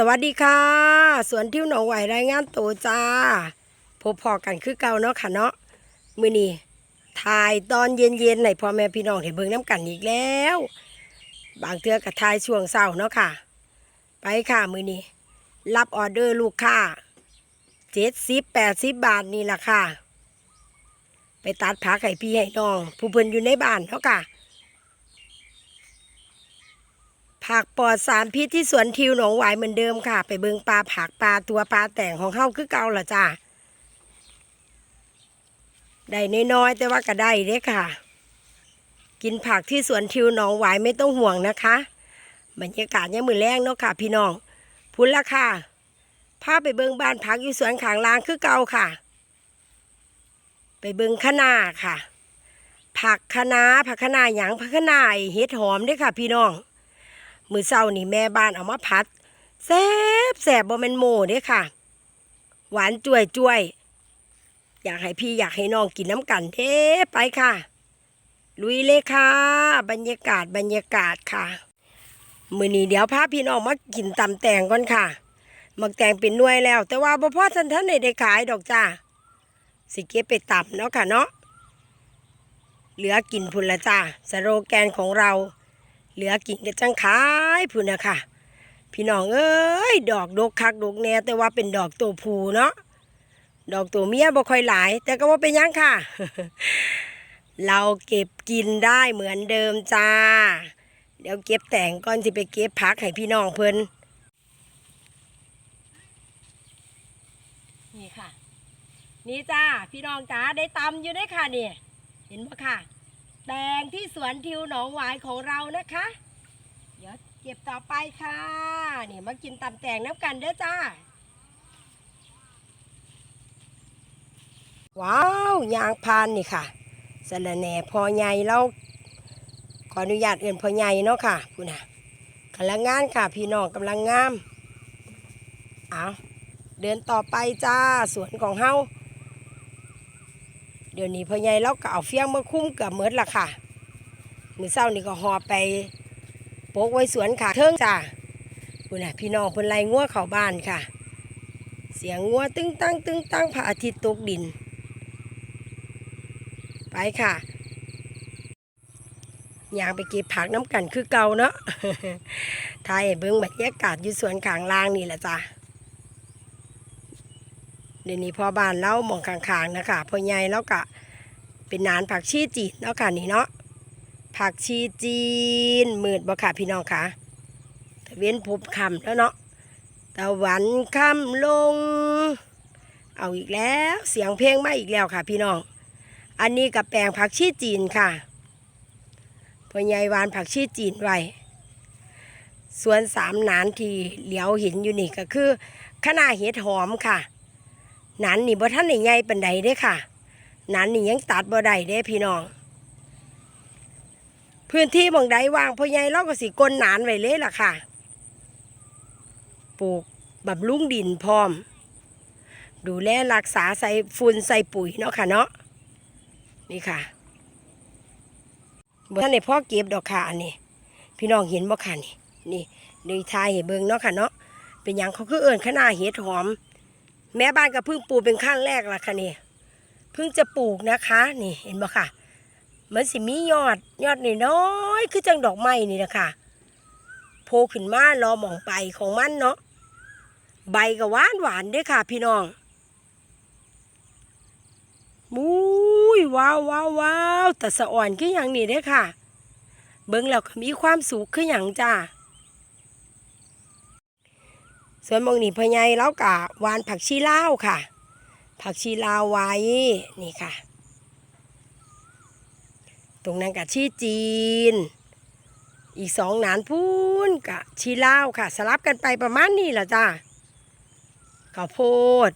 สวัสดีค่ะ สวนทิวหนองไหวรายงานตัวจ้าพบพอกันคือเก่าเนาะค่ะเนาะมือนี้ถ่ายตอนเย็นๆให้พ่อแม่พี่น้องเห็นเบิ่งน้ำกันอีกแล้ว บางเทือก็ถ่ายช่วงเช้าเนาะค่ะ ไปค่ะมือนี้รับออเดอร์ลูกค้าเจ็ดสิบแปดสิบบาทนี่ล่ะค่ะ ไปตัดผักให้พี่ให้น้อง ผู้เพิ่นอยู่ในบ้านเนาะค่ะ ผักปลอดสารพิษที่สวนทิวหนองหวายเหมือนเดิมค่ะ ไปเบิงปลาผักปลาตัวปลาแต่งของเฮาคือเก่าละจ้าได้น้อยๆแต่ว่าก็ได้เด้ค่ะ กินผักที่สวนทิวหนองหวายไม่ต้องห่วงนะคะบรรยากาศยังมือแรงเนาะค่ะ พี่น้องพุ่นละค่ะพาไปเบิงบ้านผักอยู่สวนขางลางคือเก่าค่ะ ไปเบิงคะนาค่ะ ผักคะน้าผักคะน้าหยังผักคะน้าเห็ดหอมเด้อค่ะ พี่น้อง มือเศร้านี่แม่บ้านเอามาพัดแซ่บแซ่บบ่แม่นโมเด้ค่ะ หวานจ่วยจ่วย อยากให้พี่อยากให้น้องกินน้ำกันเด้ไปค่ะ ลุยเลยค่ะ บรรยากาศบรรยากาศค่ะ มือนี้เดี๋ยวพาพี่น้องมากินตำแตงก่อนค่ะมักแตงเป็นน่วยแล้ว แต่ว่าบ่พอทันทันได้ได้ขายดอกจ้าสิเก็บไปตำเนาะค่ะเนาะเหลือกินพุนละจ้าสโลแกนของเรา เหลือกิ่งกระจังขายพูนนะค่ะ พี่น้องเอ้ยดอกดกคักดกแน่แต่ว่าเป็นดอกตัวผูเนาะดอกตัวเมียบ่ค่อยหลาย แต่ก็ว่าเป็นยังค่ะ เราเก็บกินได้เหมือนเดิมจ้า เดี๋ยวเก็บแต่งก่อนสิไปเก็บพักให้พี่น้องเพิ่นนี่ค่ะ นี่จ้าพี่น้องจ๋าได้ตำอยู่ได้อค่ะนี่เห็นปะค่ะ แตงที่สวนทิวหนองหวายของเรานะคะ เดี๋ยวเก็บต่อไปค่ะ นี่มากินตำแตงน้ำกันเด้อจ้า ว้าวยางพานนี่ค่ะสะระแหน่พอใหญ่เราขออนุญาตเอื่นพอใหญ่เนาะค่ะพูน่ะกำลังงานค่ะ พี่น้องกำลังงาม เอาเดินต่อไปจ้าสวนของเฮา เดี๋ยวนี้พ่อใหญ่เราก็เอาเฟียงมาคุ้มเกือบเมิดละค่ะ มือเศร้านี่ก็หอไปโปกไว้สวนขาเทิงจ้าคุณน่ะพี่น้องเพิ่นไล่งัวเข้าบ้านค่ะ เสียงงัวตึ้งตั้งตึ้งตั้งพระอาทิตย์ตกดิน ไปค่ะยางไปเก็บผักน้ำกันคือเก่าเนาะถ่ายเบิ้งบรรยากาศอยู่สวนขางล่างนี่แหละจ้า เดี๋ยวนี้พอบ้านเราหมองข้างๆนะคะพ่อใหญ่แล้วก็เป็นนานผักชีจีนเนาะค่ะนี่เนาะผักชีจีนมืดบ่ค่ะพี่น้องค่ะตะเว้นพบคำแล้วเนาะตะวันคำลง เอาอีกแล้วเสียงเพลงมาอีกแล้วค่ะ พี่น้อง อันนี้กับแปลงผักชีจีนค่ะพ่อใหญ่วานผักชีจีนไว้ส่วนสามนานที่เหลียวเห็นอยู่นี่ก็คือขนาเห็ดหอมค่ะ หนานนี่บ่ท่านได้ใหญ่ปานใดเด้ค่ะหนานนี่ยังตัดบ่ได้เด้พี่น้อง พื้นที่บางใดว่างพ่อใหญ่เราก็สิกลนหนานไว้เลยล่ะค่ะ ปลูกบำรุงดินพร้อม ดูแลรักษาใส่ฝุ่นใส่ปุ๋ยเนาะค่ะเนาะนี่ค่ะบ่ท่านได้พ่อเก็บดอกค่ะอันนี้ พี่น้องเห็นบ่ค่ะนี่นี่ดีทายให้เบิ่งเนาะค่ะเนาะเป็นหยังเขาคือเอิ้นขนาเห็ดหอม แม่บ้านก็เพิ่งปลูกเป็นขั้นแรกละค่ะนี่เพิ่งจะปลูกนะคะ นี่เห็นบ่ค่ะ มันสิมียอดยอดน้อยคือจังดอกไม้นี่นะคะโผล่ขึ้นมารอหมองไปของมันเนาะใบก็หวานหวานด้วยค่ะ พี่น้องมุ้ยว้าวว้าวว้าวแต่สะอ่อนคืออย่างนี้เด้อค่ะ เบิ่งแล้วก็มีความสุขคืออย่างจ้า ส่วนมองนี่พ่อใหญ่แล้วกะวานผักชีลาวค่ะ ผักชีลาวไว้นี่ค่ะ ตรงนั้นกะชีจีน อีกสองหนานพูนกะชีลาวค่ะ สลับกันไปประมาณนี้แหละจ้าข้าวโพด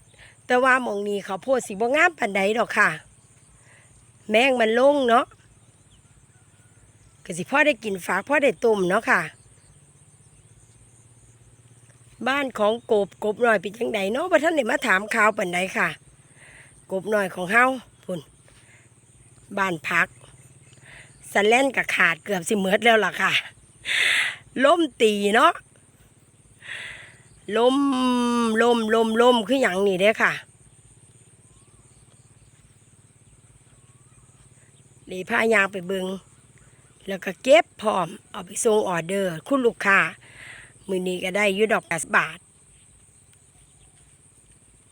แต่ว่ามองนี้ข้าวโพดสีบ่งามปันใดดอกค่ะ แมงมันลงเนาะก็สิพ่อได้กินฝากพ่อได้ต้มเนาะค่ะ บ้านของกบกบหน่อยเป็นยังไงเนาะบ่ท่านได้มาถามข่าวปันใดค่ะ กบหน่อยของเฮาพุ่นบ้านพักสแลนกับขาดเกือบสิเมิดแล้วล่ะค่ะล่มตีเนาะลมลมลมลมคืออย่างนี้เด้ค่ะเลยพายางไปเบิงแล้วก็เก็บพร้อมเอาไปส่งออเดอร์ คุณลูกค้า มือนี้ก็ได้ยูดอกแปดบาท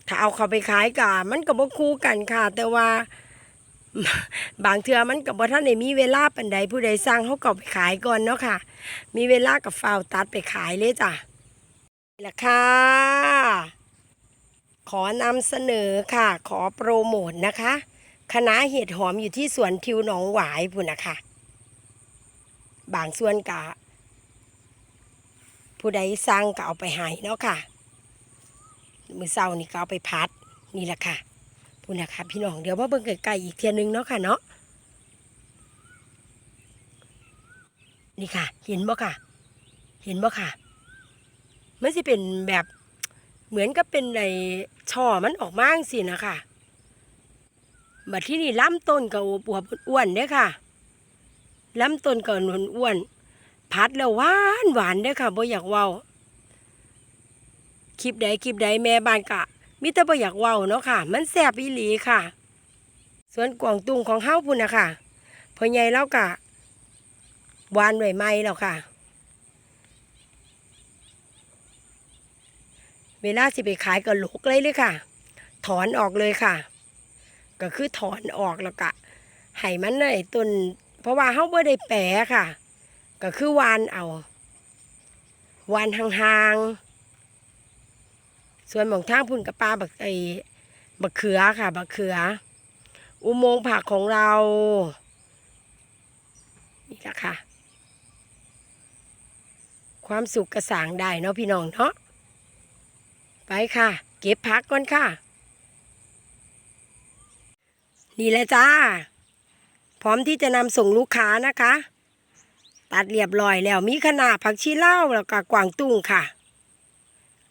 ถ้าเอาเขาไปขายกะมันก็บ่คู่กันค่ะ แต่ว่า บางเทือมันก็บ่ท่านได้มีเวลาปันใดผู้ใดสั่งเขาก็ไปขายก่อนเนาะค่ะ มีเวลากับฟาวตัดไปขายเลยจ้ะนี่แหละค่ะ ขอนำเสนอค่ะ ขอโปรโมทนะคะคณะเห็ดหอมอยู่ที่สวนทิวหนองหวายพุ่นนะคะ บางส่วนกะ ผู้ใดสั่งก็เอาไปให้เนาะค่ะ มือเศร้านี่ก็เอาไปพัดนี่แหละค่ะพุ่นะคะพี่น้องเดี๋ยวมาเบิ่งไกลๆอีกเทียหนึงเนาะค่ะเนาะนี่ค่ะ เห็นบ่ค่ะ เห็นบ่ค่ะมันสิเป็นแบบเหมือนกับเป็นในช่อมันออกมาสินะคะบัดที่นี่ลำต้นก็อวบอ้วนๆเด้อค่ะลำต้นก็นวลอ้วน พัดแล้วหวานหวานเด้อค่ะบ่อยากเว้าคลิปใดคลิปใดแม่บ้านกะมิแต่บ่อยากเว้าเนาะค่ะ มันแซ่บอีหลีค่ะส่วนกวางตุ้งของเฮาพุ่นนะค่ะพ่อใหญ่เรากะหวานไว้ไหมแล้วค่ะ เวลาสิไปขายก็หลกเลยเลยค่ะ ถอนออกเลยค่ะ ก็คือถอนออกแล้วก็ให้มันในต้นเพราะว่าเฮาบ่ได้แปะค่ะ ก็คือวานเอาวานห่างๆ ส่วนหมองทางพุ่นกับปลาบักไอบักเขือค่ะ บักเขือ อุโมงค์ผักของเรา นี่ละค่ะ ความสุขกระสางได้เนาะพี่น้องเนาะ ไปค่ะ เก็บพักก่อนค่ะ นี่แหละจ้า พร้อมที่จะนำส่งลูกค้านะคะ ตัดเรียบร้อยแล้วมีขนาดผักชีเล่าแล้วก็กวางตุ้งค่ะ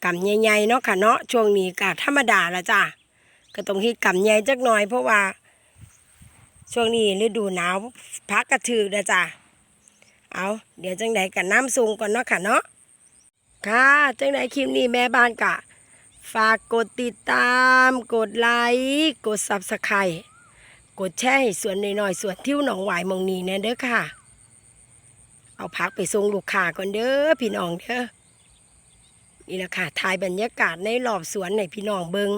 กำใหญ่ๆเนาะค่ะเนาะช่วงนี้ก็ธรรมดาละจ้าก็ต้องฮิตกำใหญ่จักหน่อยเพราะว่า ช่วงนี้ฤดูหนาวพักกระถือนะจ้าเอาเดี๋ยวจังใดกันน้ำซุงก่อนเนาะค่ะเนาะค่ะจังใดคลิปนี้แม่บ้านกะ ฝากกดติดตาม กดไลค์กดซับสไครต์กดแชร์ส่วนน้อยๆส่วนที่วหนองหวายมองนี้เนี่ยเด้อค่ะ เอาพักไปส่งลูกค้าก่อนเด้อพี่น้องเด้อนี่แหละค่ะถ่ายบรรยากาศในรอบสวนในพี่น้องเบิง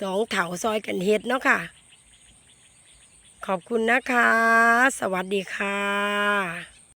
สองเถาซอยกันเฮ็ดเนาะค่ะ ขอบคุณนะคะ สวัสดีค่ะ